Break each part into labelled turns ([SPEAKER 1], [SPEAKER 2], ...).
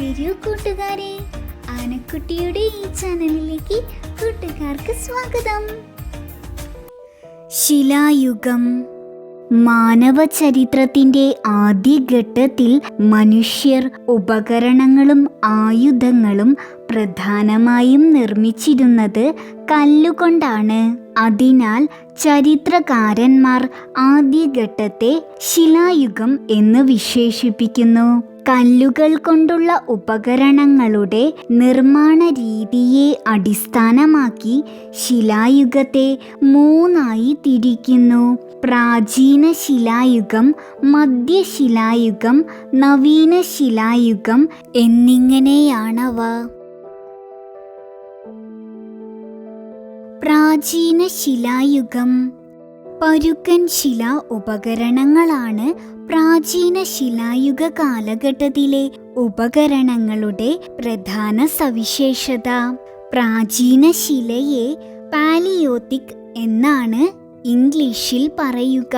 [SPEAKER 1] വരൂ കൂട്ടുകാരെ. ആനക്കുട്ടിയുടെ ഈ ചാനലിലേക്ക് കൂട്ടുകാർക്ക് സ്വാഗതം. ശിലായുഗം. മാനവ ചരിത്രത്തിന്റെ ആദ്യഘട്ടത്തിൽ മനുഷ്യർ ഉപകരണങ്ങളും ആയുധങ്ങളും പ്രധാനമായും നിർമ്മിച്ചിരുന്നത് കല്ലുകൊണ്ടാണ്. അതിനാൽ ചരിത്രകാരന്മാർ ആദ്യഘട്ടത്തെ ശിലായുഗം എന്ന് വിശേഷിപ്പിക്കുന്നു. കല്ലുകൾ കൊണ്ടുള്ള ഉപകരണങ്ങളുടെ നിർമ്മാണ രീതിയെ അടിസ്ഥാനമാക്കി ശിലായുഗത്തെ മൂന്നായി തിരിക്കുന്നു. പ്രാചീന ശിലായുഗം മധ്യശിലായുഗം നവീന ശിലായുഗം എന്നിങ്ങനെയാണവ. പ്രാചീന ശിലായുഗം പരുക്കൻ ശില ഉപകരണങ്ങളാണ് പ്രാചീന ശിലായുഗ കാലഘട്ടത്തിലെ ഉപകരണങ്ങളുടെ പ്രധാന സവിശേഷത. പ്രാചീന ശിലയെ പാലിയോത്തിക് എന്നാണ് ഇംഗ്ലീഷിൽ പറയുക.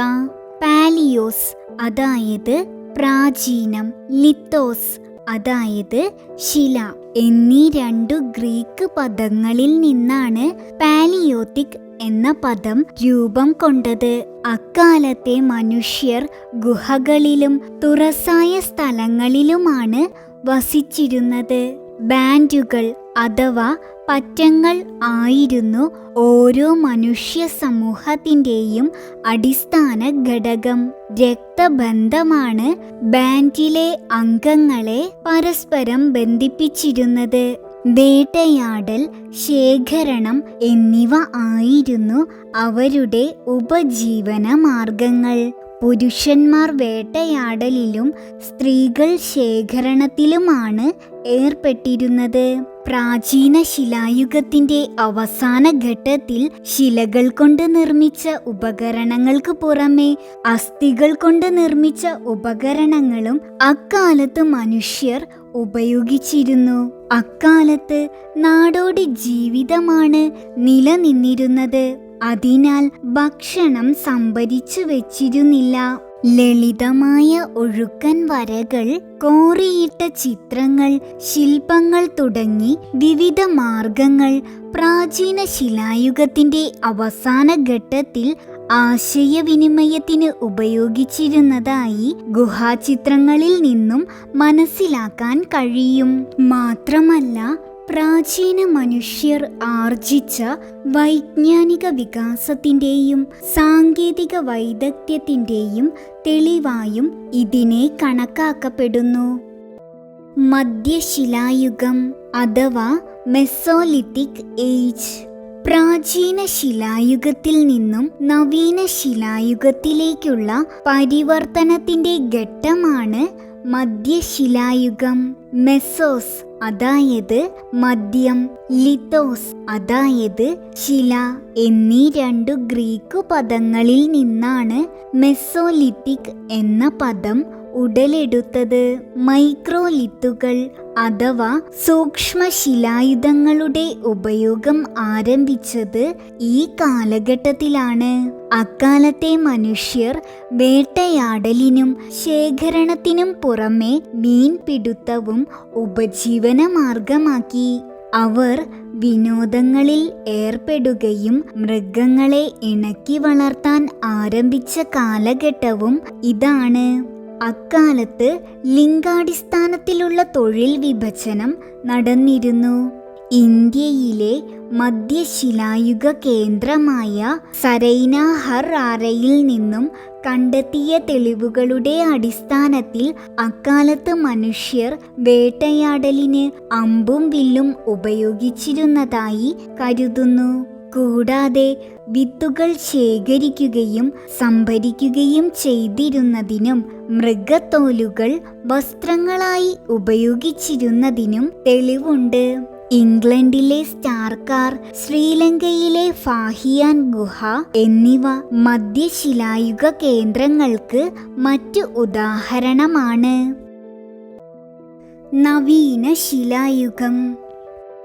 [SPEAKER 1] പാലിയോസ് അതായത് പ്രാചീനം. ലിത്തോസ് അതായത് ശില എന്നീ രണ്ടു ഗ്രീക്ക് പദങ്ങളിൽ നിന്നാണ് പാലിയോത്തിക് എന്ന പദം രൂപം കൊണ്ടത്. അക്കാലത്തെ മനുഷ്യർ ഗുഹകളിലും തുറസായ സ്ഥലങ്ങളിലുമാണ് വസിച്ചിരുന്നത്. ബാൻഡുകൾ അഥവാ പറ്റങ്ങൾ ആയിരുന്നു ഓരോ മനുഷ്യ സമൂഹത്തിന്റെയും അടിസ്ഥാന ഘടകം. രക്തബന്ധമാണ് ബാൻഡിലെ അംഗങ്ങളെ പരസ്പരം ബന്ധിപ്പിച്ചിരുന്നത്. വേട്ടയാടൽ ശേഖരണം എന്നിവ ആയിരുന്നു അവരുടെ ഉപജീവന മാർഗങ്ങൾ പുരുഷന്മാർ വേട്ടയാടലിലും സ്ത്രീകൾ ശേഖരണത്തിലുമാണ് ഏർപ്പെട്ടിരുന്നത്. പ്രാചീന ശിലായുഗത്തിന്റെ അവസാന ഘട്ടത്തിൽ ശിലകൾ കൊണ്ട് നിർമ്മിച്ച ഉപകരണങ്ങൾക്ക് പുറമെ അസ്ഥികൾ കൊണ്ട് നിർമ്മിച്ച ഉപകരണങ്ങളും അക്കാലത്ത് മനുഷ്യർ ഉപയോഗിച്ചിരുന്നു. അക്കാലത്ത് നാടോടി ജീവിതമാണ് നിലനിന്നിരുന്നത്. അതിനാൽ ഭക്ഷണം സംഭരിച്ചു വെച്ചിരുന്നില്ല. ലളിതമായ ഒഴുക്കൻ വരകൾ കോറിയിട്ട ചിത്രങ്ങൾ ശില്പങ്ങൾ തുടങ്ങി വിവിധ മാർഗങ്ങൾ പ്രാചീന ശിലായുഗത്തിന്റെ അവസാന ഘട്ടത്തിൽ ആശയവിനിമയത്തിന് ഉപയോഗിച്ചിരുന്നതായി ഗുഹാചിത്രങ്ങളിൽ നിന്നും മനസ്സിലാക്കാൻ കഴിയും. മാത്രമല്ല പ്രാചീന മനുഷ്യർ ആർജിച്ച വൈജ്ഞാനിക വികാസത്തിന്റെയും സാങ്കേതിക വൈദഗ്ധ്യത്തിന്റെയും തെളിവായും ഇതിനെ കണക്കാക്കപ്പെടുന്നു. മധ്യശിലായുഗം അഥവാ മെസോലിത്തിക് ഏജ് പ്രാചീന ശിലായുഗത്തിൽ നിന്നും നവീന ശിലായുഗത്തിലേക്കുള്ള പരിവർത്തനത്തിന്റെ ഘട്ടമാണ് മധ്യശിലായുഗം. മെസോസ് അതായത് മദ്യം. ലിത്തോസ് അതായത് ശില എന്നീ രണ്ടു ഗ്രീക്ക് പദങ്ങളിൽ നിന്നാണ് മെസോലിത്തിക് എന്ന പദം ഉടലെടുത്തത് മൈക്രോലിത്തുകൾ അഥവാ സൂക്ഷ്മശിലായുധങ്ങളുടെ ഉപയോഗം ആരംഭിച്ചത് ഈ കാലഘട്ടത്തിലാണ്. അക്കാലത്തെ മനുഷ്യർ വേട്ടയാടലിനും ശേഖരണത്തിനും പുറമെ മീൻപിടുത്തവും ഉപജീവന മാർഗമാക്കി. അവർ വിനോദങ്ങളിൽ ഏർപ്പെടുകയും മൃഗങ്ങളെ ഇണക്കി വളർത്താൻ ആരംഭിച്ച കാലഘട്ടവും ഇതാണ്. അക്കാലത്ത് ലിംഗാടിസ്ഥാനത്തിലുള്ള തൊഴിൽ വിഭജനം നടന്നിരുന്നു. ഇന്ത്യയിലെ മധ്യശിലായുഗ കേന്ദ്രമായ സരൈന ഹർ നിന്നും കണ്ടെത്തിയ തെളിവുകളുടെ അടിസ്ഥാനത്തിൽ അക്കാലത്ത് മനുഷ്യർ വേട്ടയാടലിന് അമ്പും വില്ലും ഉപയോഗിച്ചിരുന്നതായി കരുതുന്നു. കൂടാതെ വിത്തുകൾ ശേഖരിക്കുകയും സംഭരിക്കുകയും ചെയ്തിരുന്നതിനും മൃഗത്തോലുകൾ വസ്ത്രങ്ങളായി ഉപയോഗിച്ചിരുന്നതിനും തെളിവുണ്ട്. ഇംഗ്ലണ്ടിലെ സ്റ്റാർക്കാർ ശ്രീലങ്കയിലെ ഫാഹിയാൻ ഗുഹ എന്നിവ മധ്യശിലായുഗ കേന്ദ്രങ്ങൾക്ക് മറ്റു ഉദാഹരണമാണ്. നവീന ശിലായുഗം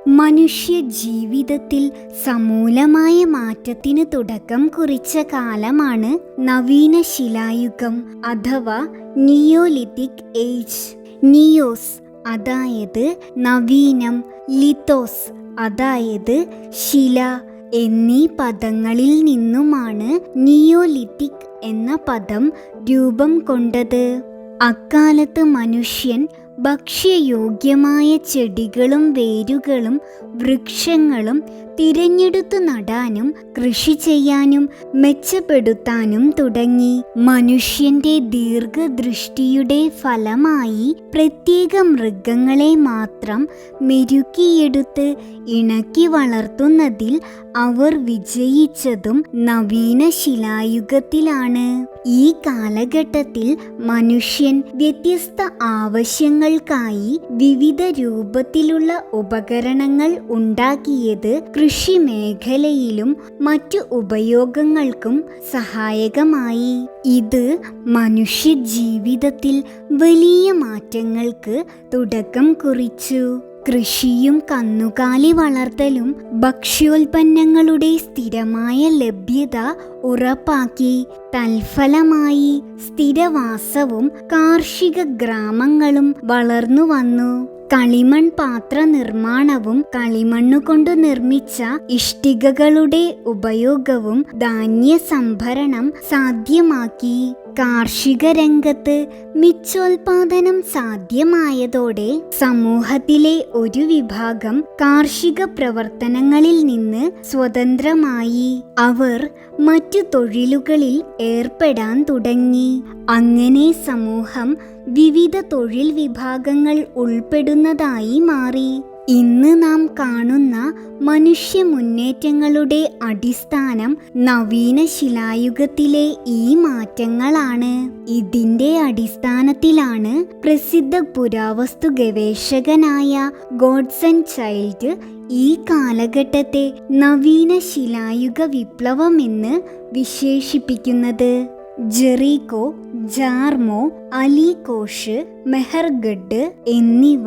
[SPEAKER 1] മനുഷ്യ ജീവിതത്തിൽ സമൂലമായ മാറ്റത്തിന് തുടക്കം കുറിച്ച കാലമാണ് നവീന ശിലായുഗം അഥവാ നിയോലിത്തിക് ഏജ്. നിയോസ് അതായത് നവീനം. ലിത്തോസ് അതായത് ശില എന്നീ പദങ്ങളിൽ നിന്നുമാണ് നിയോലിത്തിക് എന്ന പദം രൂപം കൊണ്ടത്. അക്കാലത്ത് മനുഷ്യൻ ഭക്ഷ്യയോഗ്യമായ ചെടികളും വേരുകളും വൃക്ഷങ്ങളും തിരഞ്ഞെടുത്തു നടാനും കൃഷി ചെയ്യാനും മെച്ചപ്പെടുത്താനും തുടങ്ങി. മനുഷ്യന്റെ ദീർഘദൃഷ്ടിയുടെ ഫലമായി പ്രത്യേക മൃഗങ്ങളെ മാത്രം മെരുക്കിയെടുത്ത് ഇണക്കി വളർത്തുന്നതിൽ അവർ വിജയിച്ചതും നവീന ശിലായുഗത്തിലാണ്. ഈ കാലഘട്ടത്തിൽ മനുഷ്യൻ വ്യത്യസ്ത ആവശ്യങ്ങൾക്കായി വിവിധ രൂപത്തിലുള്ള ഉപകരണങ്ങൾ ഉണ്ടാക്കിയത് കൃഷി മേഖലയിലും മറ്റു ഉപയോഗങ്ങൾക്കും സഹായകമായി. ഇത് മനുഷ്യ ജീവിതത്തിൽ വലിയ മാറ്റങ്ങൾക്ക് തുടക്കം കുറിച്ചു. കൃഷിയും കന്നുകാലി വളർത്തലും ഭക്ഷ്യോൽപ്പന്നങ്ങളുടെ സ്ഥിരമായ ലഭ്യത ഉറപ്പാക്കി. തൽഫലമായി സ്ഥിരവാസവും കാർഷിക ഗ്രാമങ്ങളും വളർന്നു വന്നു. കളിമൺ പാത്ര നിർമ്മാണവും കളിമണ്ണുകൊണ്ട് നിർമ്മിച്ച ഇഷ്ടികകളുടെ ഉപയോഗവും ധാന്യ സംഭരണം സാധ്യമാക്കി. കാർഷിക രംഗത്ത് മിച്ചോൽപാദനം സാധ്യമായതോടെ സമൂഹത്തിലെ ഒരു വിഭാഗം കാർഷിക പ്രവർത്തനങ്ങളിൽ നിന്ന് സ്വതന്ത്രമായി അവർ മറ്റു തൊഴിലുകളിൽ ഏർപ്പെടാൻ തുടങ്ങി. അങ്ങനെ സമൂഹം വിവിധ തൊഴിൽ വിഭാഗങ്ങൾ ഉൾപ്പെടുന്നതായി മാറി. ഇന്ന് നാം കാണുന്ന മനുഷ്യ മുന്നേറ്റങ്ങളുടെ അടിസ്ഥാനം നവീന ശിലായുഗത്തിലെ ഈ മാറ്റങ്ങളാണ്. ഇതിന്റെ അടിസ്ഥാനത്തിലാണ് പ്രസിദ്ധ പുരാവസ്തു ഗവേഷകനായ ഗോഡ്സൺ ചൈൽഡ് ഈ കാലഘട്ടത്തെ നവീന ശിലായുഗ വിപ്ലവമെന്ന് വിശേഷിപ്പിക്കുന്നത്. ജെറീകോ ജാർമോ അലികോഷ് മെഹർഗഡ് എന്നിവ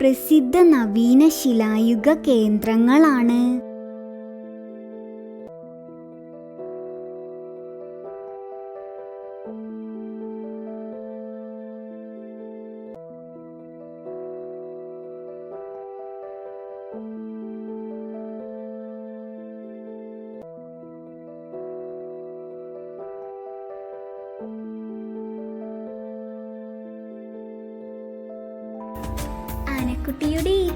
[SPEAKER 1] പ്രസിദ്ധ നവീന ശിലായുഗ കേന്ദ്രങ്ങളാണ്.